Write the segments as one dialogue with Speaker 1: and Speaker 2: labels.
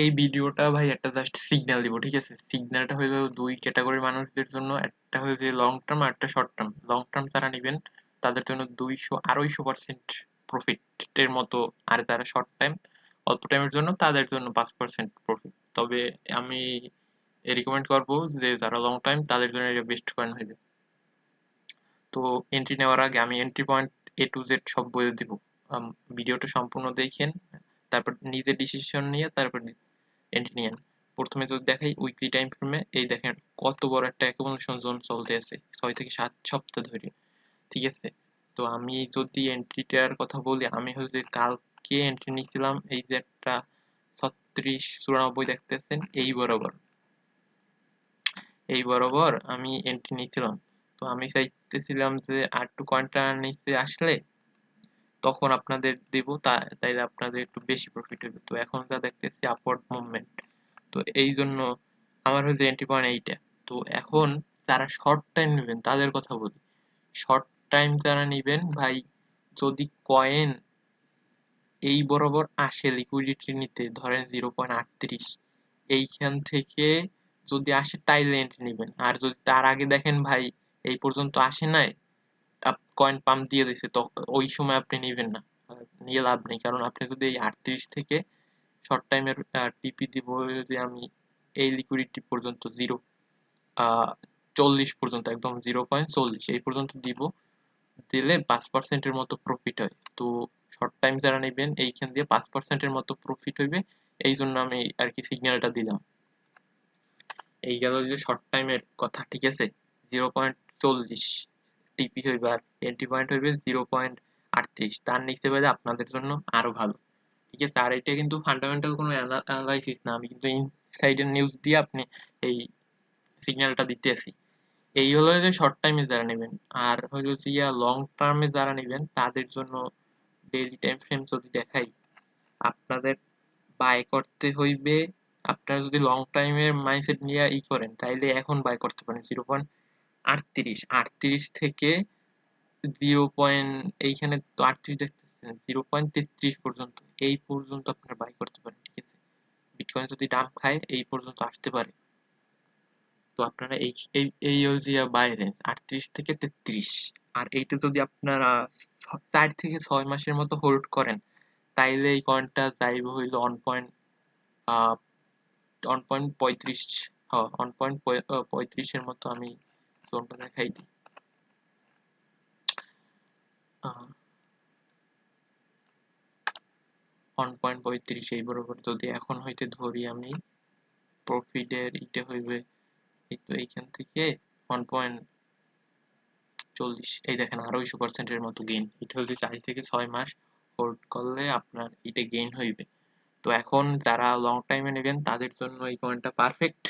Speaker 1: এই ভিডিওটা ভাই একটা জাস্ট সিগন্যাল দিব, ঠিক আছে? সিগন্যালটা হয়ে যাবে দুই ক্যাটাগরির মানুষদের জন্য, একটা হচ্ছে লং টার্ম আর একটা শর্ট টার্ম লং টার্ম যারা নেবেন, তাদের জন্য দুইশো আড়াইশো পার্সেন্ট প্রফিটের মতো, আর যারা শর্ট টাইম অল্প টাইমের জন্য, তাদের জন্য পাঁচ পার্সেন্ট প্রফিট তবে আমি রিকমেন্ড করব যে যারা লং টাইম তাদের জন্য এটা বেস্ট পয়েন্ট হইবে। তো এন্ট্রি নেওয়ার আগে আমি entry point A to Z সব বলে দিব। ভিডিওটা সম্পূর্ণ দেখেন তারপর নিজে ডিসিশন নিয়ে তারপর এন্ট্রি নিয়েন। প্রথমে যদি দেখাই উইকলি টাইম ফ্রেমে এই দেখেন কত বড় একটা অ্যাকুমুলেশন জোন চলতে আছে, ছয় থেকে সাত সপ্তাহ ধরে, ঠিক আছে? তো আমি যদি এন্ট্রিটার কথা বলি, আমি হচ্ছে কালকে এন্ট্রি নিয়েছিলাম, এই যে একটা ছত্রিশ চুরানব্বই দেখতেছেন, এই বরাবর। এই বরাবর আমি এন্ট্রি নিয়েছিলাম। তো আমি চাইতেছিলাম যে আর টু কয়েনটা নিচে আসলে তখন আপনাদের দেব তাইলে আপনাদের একটু বেশি প্রফিট হবে। তো এখন যা দেখতেছি আপওয়ার্ড মুভমেন্ট তো এই জন্য আমার হচ্ছে এন্ট্রি পয়েন্ট এইটা। তো এখন যারা শর্ট টাইম নেবেন, তাদের কথা বলি। শর্ট টাইম যারা নেবেন, ভাই, যদি কয়েন এই বরাবর আসে লিকুইডিটি নিতে, ধরেন জিরো পয়েন্ট আটত্রিশ, এইখান থেকে যদি আসে তাইলে এন্ট্রি নেবেন। আর যদি তার আগে দেখেন ভাই, এই পর্যন্ত আসে নাই কয়েন পাম্প দিয়ে দিছে, তো ওই সময় আপনি নেবেন না। নিয়ে লাভ নেই, কারণ আপনি যদি এই আটত্রিশ থেকে শর্ট টাইমের টিপি দিব, যদি আমি এই লিকুইডিটি পর্যন্ত জিরো চল্লিশ পর্যন্ত, একদম জিরো পয়েন্ট চল্লিশ, এই পর্যন্ত দিব, দিলে পাঁচ পার্সেন্টের মতো প্রফিট হয়। তো শর্ট টাইম যারা নেবেন, এইখান দিয়ে পাঁচ পার্সেন্টের মতো প্রফিট হইবে, এই জন্য আমি আর কি সিগন্যালটা দিলাম। এই গেল যে শর্ট টাইমের কথা, ঠিক আছে? জিরো পয়েন্ট চল্লিশ। টিপি হইবে আর এন্ট্রি পয়েন্ট হইবে জিরো পয়েন্ট আটত্রিশ। তার নিচে পেলে আপনাদের জন্য আরও ভালো। ঠিক আছে? আর এটা কিন্তু ফান্ডামেন্টাল কোনো অ্যানালাইসিস না। আমি কিন্তু ইনসাইডের নিউজ দিয়ে আপনি এই সিগন্যালটা দিতে আসি এই হলো যে শর্ট টাইমে যারা নেবেন। আর হলো যে লং টার্মে যারা নেবেন, তাদের জন্য ডেইলি টাইম ফ্রেম যদি দেখাই, আপনাদের বাই করতে হইবে, আপনারা যদি লং টাইমের মাইন্ডসেট নিয়ে ই করেন, তাইলে এখন বাই করতে পারেন। জিরো পয়েন্ট আটত্রিশ আটত্রিশ থেকে জিরো পয়েন্ট এইখানে তো আটত্রিশ দেখতেছেন, জিরো পয়েন্ট তেত্রিশ পর্যন্ত, এই পর্যন্ত আপনারা বাই করতে পারেন, ঠিক আছে? বিটকয়েন যদি দাম খায়, এই পর্যন্ত আসতে পারে। তো আপনারা এই এই এই হচ্ছে বাইরে আটত্রিশ থেকে তেত্রিশ। আর এইটা যদি আপনারা চার থেকে ছয় মাসের মতো হোল্ড করেন, তাইলে এই কয়েনটা যাইবে হইল ওয়ান পয়েন্ট ওয়ান পয়েন্ট পঁয়ত্রিশ হ্যাঁ ওয়ান পয়েন্ট পঁয়ত্রিশের মতো আমি জোনটা দেখাই দিই। ওয়ান পয়েন্ট পঁয়ত্রিশ এই বরাবর যদি এখন হইতে ধরি আমি প্রফিটের ইটা হইবে এই এইখান থেকে ওয়ান পয়েন্ট চল্লিশ। এই দেখেন আড়াইশো পার্সেন্টের মতো গেইন এটা হচ্ছে চার থেকে ছয় মাস হোল্ড করলে আপনার এটা গেইন হইবে। তো এখন যারা লং টাইমে নেবেন তাদের জন্য এই কয়েনটা পারফেক্ট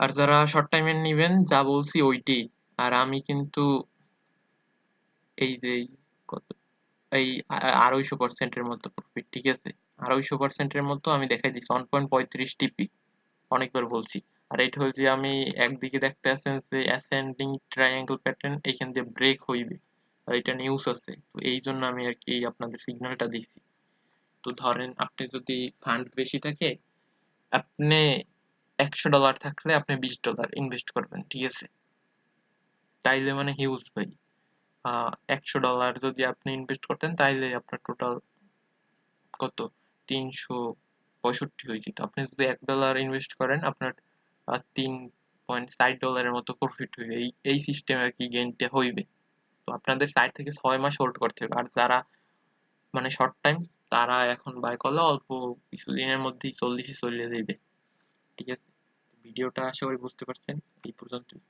Speaker 1: আর যারা শর্ট টাইমে নেবেন, যা বলছি ওইটি। আর আমি কিন্তু এই যে কত, এই আড়াইশো পার্সেন্টের মতো প্রফিট ঠিক আছে? আড়াইশো পার্সেন্টের মতো আমি দেখাই দিচ্ছি ওয়ান পয়েন্ট পঁয়ত্রিশ টিপি অনেকবার বলছি। আর এটা হচ্ছে আমি একদিকে দেখতে আছেন যে অ্যাসেন্ডিং ট্রায়াঙ্গেল প্যাটার্ন এইখান দিয়ে ব্রেক হইবে। আর এটা নিউজ আছে, তো এই জন্য আমি আর কি আপনাদের সিগন্যালটা দিচ্ছি তো ধরেন, আপনি যদি ফান্ড বেশি থাকে, আপনি একশো ডলার থাকলে আপনি বিশ ডলার ইনভেস্ট করবেন, ঠিক আছে? তাইলে মানে হিউজ ভাই। একশো ডলার যদি আপনি ইনভেস্ট করতেন, তাইলে আপনার টোটাল কত? তিনশো পঁয়ষট্টি হয়ে যেত। আপনি যদি এক ডলার ইনভেস্ট করেন, আপনার তিন পয়েন্ট ষাট ডলারের মতো প্রফিট হইবে এই এই সিস্টেম আর কি গেইনটা হইবে। তো আপনাদের সাইড থেকে ছয় মাস হোল্ড করতে হবে। আর যারা মানে শর্ট টাইম তারা এখন বাই করলে অল্প কিছুদিনের মধ্যেই চল্লিশে চলে আছে ভিডিওটা আশা করি বুঝতে পারছেন। এই পর্যন্তই।